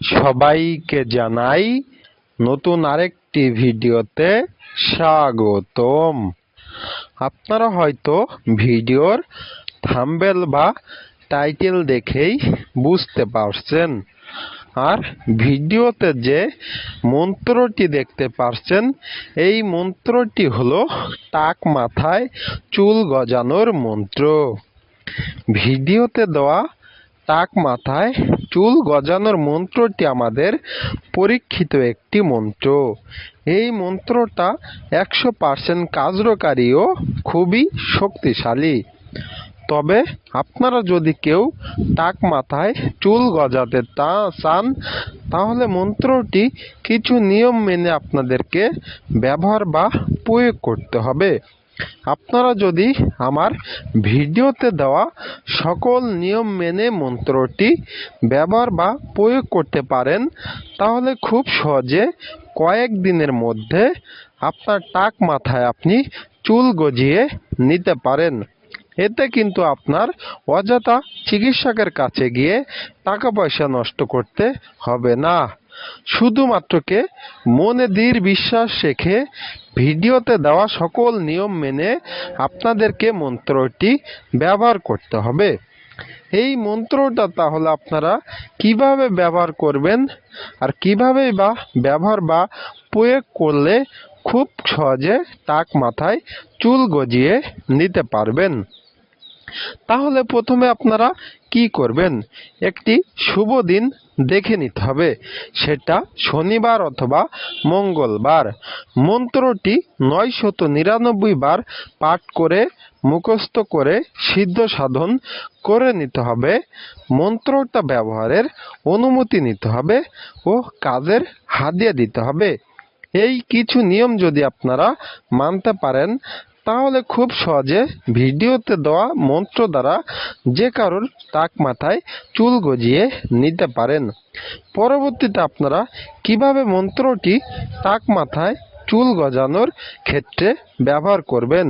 সবাইকে জানাই নতুন আরেকটি ভিডিওতে স্বাগতম। আপনারা হয়তো ভিডিওর থাম্বেল বা টাইটেল দেখেই বুঝতে পারছেন। আর ভিডিওতে যে মন্ত্রটি দেখতে পারছেন, এই মন্ত্রটি হলো টাক মাথায় চুল গজানোর মন্ত্র। ভিডিওতে দেওয়া টাক মাথায় চুল গজানোর মন্ত্রটি আমাদের পরীক্ষিত একটি মন্ত্র। এই মন্ত্রটা একশো পার্সেন্ট কার্যকারী ও খুবই শক্তিশালী। তবে আপনারা যদি কেউ টাক মাথায় চুল গজাতে তা চান, তাহলে মন্ত্রটি কিছু নিয়ম মেনে আপনাদেরকে ব্যবহার বা প্রয়োগ করতে হবে। আপনারা যদি আমার ভিডিওতে দেওয়া সকল নিয়ম মেনে মন্ত্রটি ব্যবহার বা প্রয়োগ করতে পারেন, তাহলে খুব সহজে কয়েক দিনের মধ্যে আপনার টাক মাথায় আপনি চুল গজিয়ে নিতে পারেন। এতে কিন্তু আপনার অযথা চিকিৎসকের কাছে গিয়ে টাকা পয়সা নষ্ট করতে হবে না। শুধুমাত্রকে মনে দৃঢ় বিশ্বাস রেখে ভিডিওতে দেওয়া সকল নিয়ম মেনে আপনাদেরকে মন্ত্রটি ব্যবহার করতে হবে। এই মন্ত্রটা তাহলে আপনারা কীভাবে ব্যবহার করবেন আর কীভাবে বা ব্যবহার বা প্রয়োগ করলে খুব সহজে টাক মাথায় চুল গজিয়ে নিতে পারবেন? তাহলে প্রথমে আপনারা কি করবেন? একটি শুভ দিন দেখে নিতে হবে। সেটা শনিবার অথবা মঙ্গলবার। মন্ত্রটি নয় শত নিরানব্বই বার পাঠ করে, মুখস্থ করে, সিদ্ধ সাধন করে নিতে হবে। মন্ত্রটা ব্যবহারের অনুমতি নিতে হবে ও কাজের হাদিয়া দিতে হবে। এই কিছু নিয়ম যদি আপনারা মানতে পারেন তাহলে খুব সহজে ভিডিওতে দেওয়া মন্ত্র দ্বারা যে কারোর তাক মাথায় চুল গজিয়ে নিতে পারেন। পরবর্তীতে আপনারা কীভাবে মন্ত্রটি টাক মাথায় চুল গজানোর ক্ষেত্রে ব্যবহার করবেন?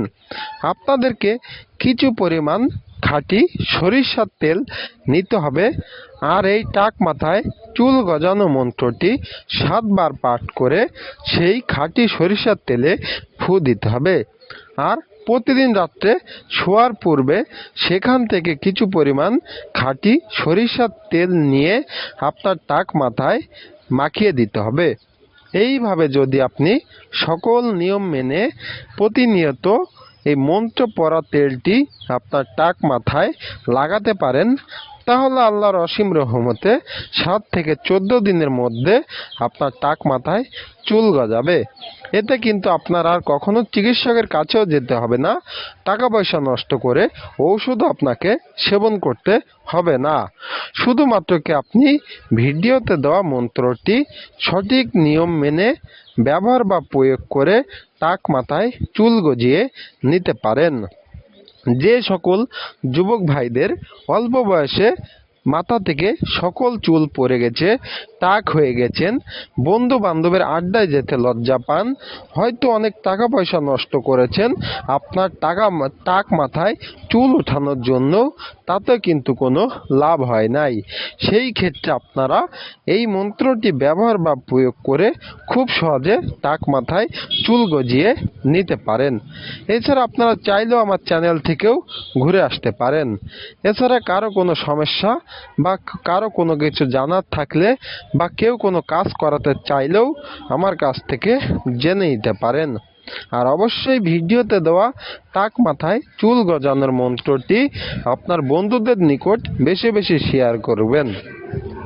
আপনাদেরকে কিছু পরিমাণ খাঁটি সরিষার তেল নিতে হবে। আর এই টাক মাথায় চুল গজানো মন্ত্রটি সাতবার পাঠ করে সেই খাঁটি সরিষার তেলে ফু দিতে হবে। আর প্রতিদিন রাত্রে শোয়ার পূর্বে সেখান থেকে কিছু পরিমাণ খাঁটি সরিষার তেল নিয়ে আপনার টাক মাথায় মাখিয়ে দিতে হবে। এইভাবে যদি আপনি সকল নিয়ম মেনে প্রতিনিয়ত এই মন্ত্র পরা তেলটি আপনার টাক মাথায় লাগাতে পারেন। তাহলে আল্লাহর অসীম রহমতে সাত থেকে চোদ্দ দিনের মধ্যে আপনার টাক মাথায় চুল গজাবে। এতে কিন্তু আপনার আর কখনো চিকিৎসকের কাছেও যেতে হবে না। টাকা পয়সা নষ্ট করে ঔষধ আপনাকে সেবন করতে হবে না। শুধুমাত্র কি আপনি ভিডিওতে দেওয়া মন্ত্রটি সঠিক নিয়ম মেনে, ব্যবহার বা প্রয়োগ করে টাক মাথায় চুল গজিয়ে নিতে পারেন। যে সকল যুবক ভাইদের অল্প বয়সে মাথা থেকে সকল চুল পড়ে গেছে টাক হয়ে গেছেন। বন্ধু বান্ধবের আড্ডায় যেতে লজ্জা পান। হয়তো অনেক টাকা পয়সা নষ্ট করেছেন। আপনার টাকা টাক মাথায় চুল ওঠানোর জন্য। তাতে কিন্তু কোনো লাভ হয় নাই। সেই ক্ষেত্রে আপনারা এই মন্ত্রটি ব্যবহার বা প্রয়োগ করে খুব সহজে টাক মাথায় চুল গজিয়ে নিতে পারেন। এছাড়া আপনারা চাইলেও আমার চ্যানেল থেকেও ঘুরে আসতে পারেন। এছাড়া কারও কোনো সমস্যা বা কারও কোনো কিছু জানার থাকলে বা কেউ কোনো কাজ করাতে চাইলেও আমার কাছ থেকে জেনে নিতে পারেন। আর অবশ্যই ভিডিওতে দেওয়া টাক মাথায় চুল গজানোর মন্ত্রটি আপনার বন্ধুদের নিকট বেশি বেশি শেয়ার করবেন।